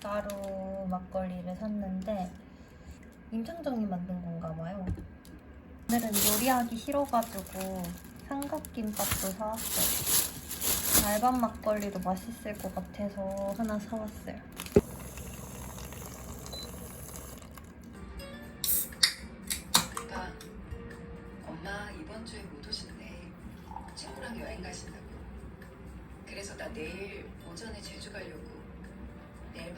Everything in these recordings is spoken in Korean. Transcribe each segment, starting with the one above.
가루 막걸리를 샀는데 임창정이 만든 건가 봐요. 오늘은 요리하기 싫어가지고 삼각김밥도 사왔어요. 알밤 막걸리도 맛있을 것 같아서 하나 사왔어요. 엄마 이번 주에 못 오신대. 친구랑 여행 가신다고. 그래서 나 내일 오전에 제주 가려고. 내일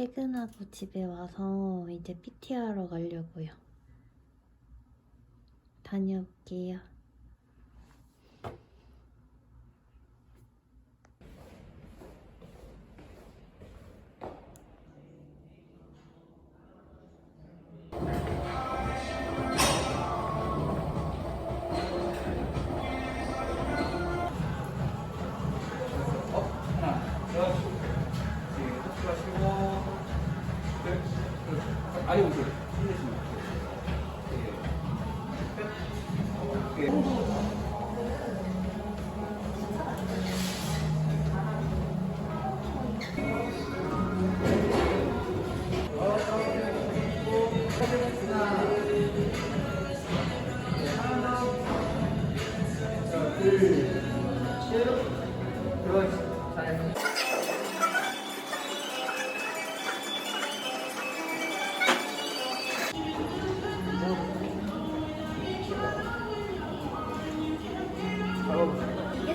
퇴근하고 집에 와서 이제 PT 하러 가려고요. 다녀올게요.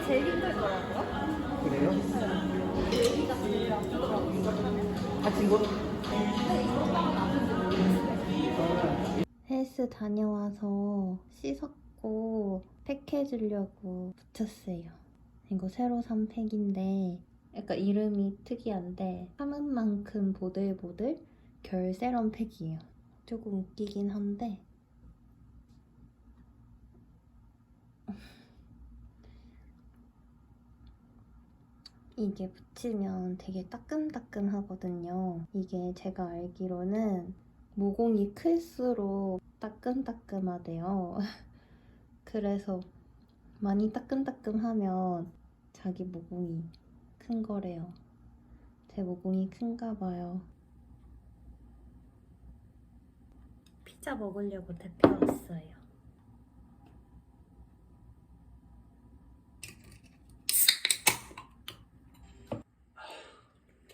제일 힘들더라고요. 그래요? 아 친구? 헬스 다녀와서 씻었고 팩해주려고 붙였어요. 이거 새로 산 팩인데 약간 이름이 특이한데 참은 만큼 보들보들 결 세럼 팩이에요. 조금 웃기긴 한데 이게 붙이면 되게 따끔따끔 하거든요. 이게 제가 알기로는 모공이 클수록 따끔따끔하대요. 그래서 많이 따끔따끔하면 자기 모공이 큰 거래요. 제 모공이 큰가 봐요. 피자 먹으려고 대표 왔어요.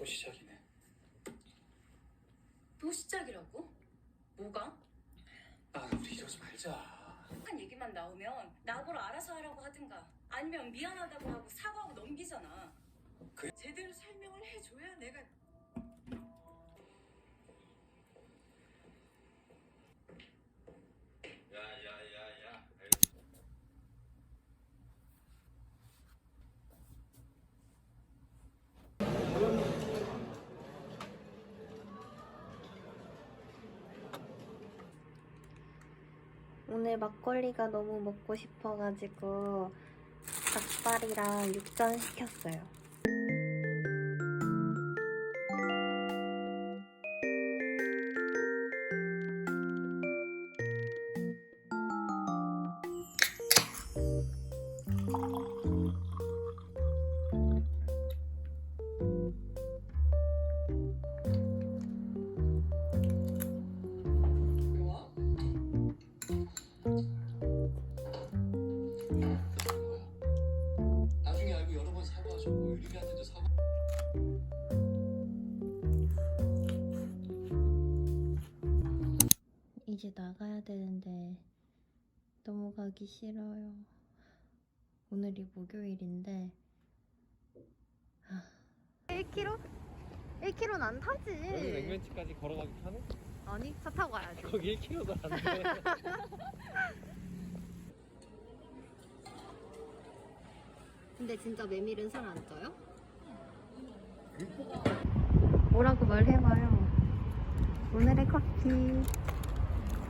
또 시작이네 또 시작이라고? 뭐가? 아 우리 이러지 말자 한 얘기만 나오면 나보러 알아서 하라고 하든가 아니면 미안하다고 하고 사과하고 넘기잖아. 그- 제대로 설명을 해줘야 내가 야야야야 오늘 막걸리가 너무 먹고 싶어가지고 닭발이랑 육전 시켰어요. 이제 나가야 되는데 너무 가기 싫어요. 오늘이 목요일인데 아, 1kg? 1km는 안 타지. 여기 냉면집까지 걸어가기 편해? 아니 차 타고 가야지. 거기 1km도 안 돼. 근데 진짜 메밀은 살 안 쪄요? 뭐라고 말해봐요. 오늘의 커피.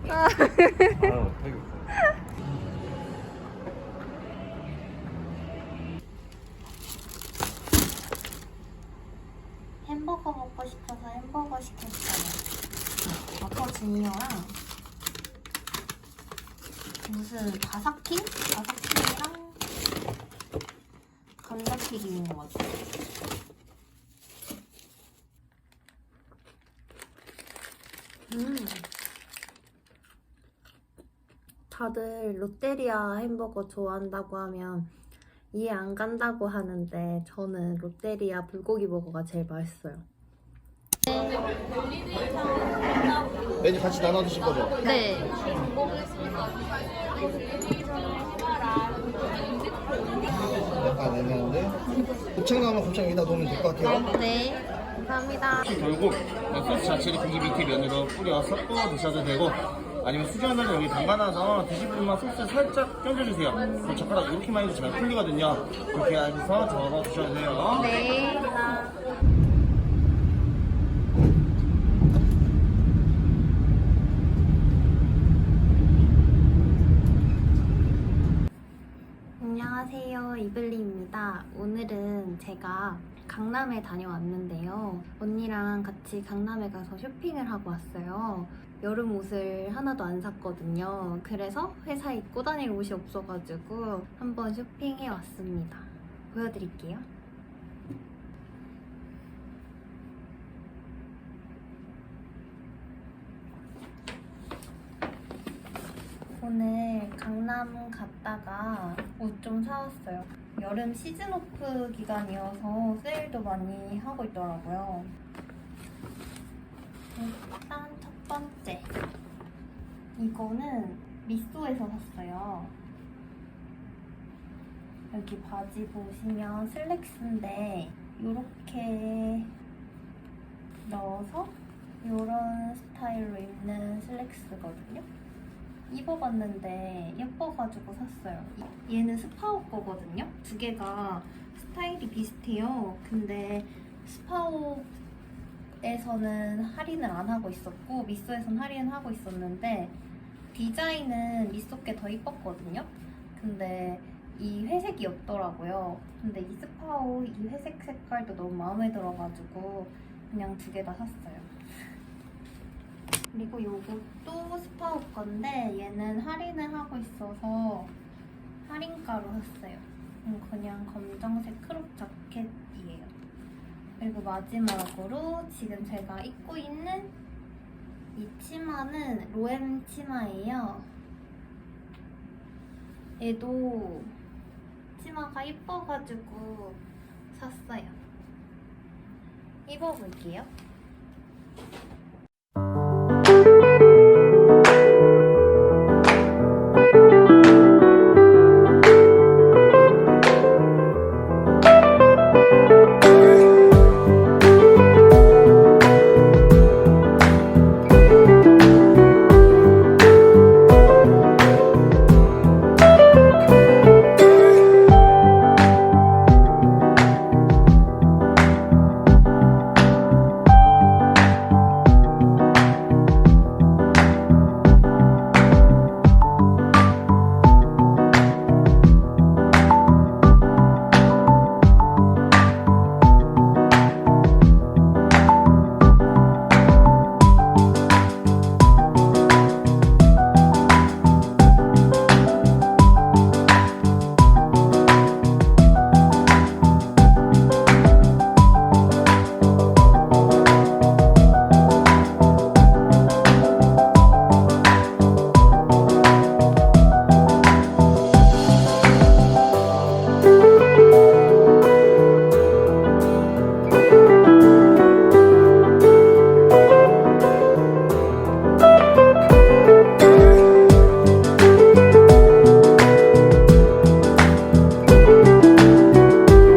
아. 아, 햄버거 먹고 싶어서 햄버거 시켰어요. 버터지니어랑 무슨 바삭킹? 바삭킹이랑 감자튀김인 것 같아요. 음. 다들 롯데리아 햄버거 좋아한다고 하면 이해 안 간다고 하는데 저는 롯데리아 불고기 버거가 제일 맛있어요. 메뉴 같이 나눠 드실 거죠? 네. 약간 애매한데 곱창 나오면 곱창 여기다 놓으면 될 것 같아요 네. 감사합니다. 돌고 소스 자체를 고기 밑에 면으로 뿌려 섞어 드셔도 되고 아니면 수저는 여기 담가놔서 드시면 소스 살짝 껴줘주세요. 그 젓가락 이렇게만 해도 잘 풀리거든요. 그렇게 해서 저어 드셔도 돼요. 네. 안녕하세요. 이블리입니다. 오늘은 제가 강남에 다녀왔는데요. 언니랑 같이 강남에 가서 쇼핑을 하고 왔어요. 여름 옷을 하나도 안 샀거든요. 그래서 회사에 입고 다닐 옷이 없어가지고 한번 쇼핑해 왔습니다. 보여드릴게요. 오늘 강남 갔다가 옷 좀 사왔어요. 여름 시즌 오프 기간이어서 세일도 많이 하고 있더라고요. 일단 첫 번째. 이거는 미소에서 샀어요. 여기 바지 보시면 슬랙스인데 이렇게 넣어서 이런 스타일로 입는 슬랙스거든요. 입어봤는데 예뻐가지고 샀어요. 이- 얘는 스파오 거거든요. 두 개가 스타일이 비슷해요. 근데 스파오에서는 할인을 안 하고 있었고 미소에서는 할인을 하고 있었는데 디자인은 미소 게 더 이뻤거든요. 근데 이 회색이 없더라고요. 근데 이 스파오 이 회색 색깔도 너무 마음에 들어가지고 그냥 두 개 다 샀어요. 그리고 요것도 스파오 건데 얘는 할인을 하고 있어서 할인가로 샀어요. 음, 그냥 검정색 크롭 자켓이에요. 그리고 마지막으로 지금 제가 입고 있는 이 치마는 로엠 치마예요. 얘도 치마가 이뻐가지고 샀어요. 입어볼게요.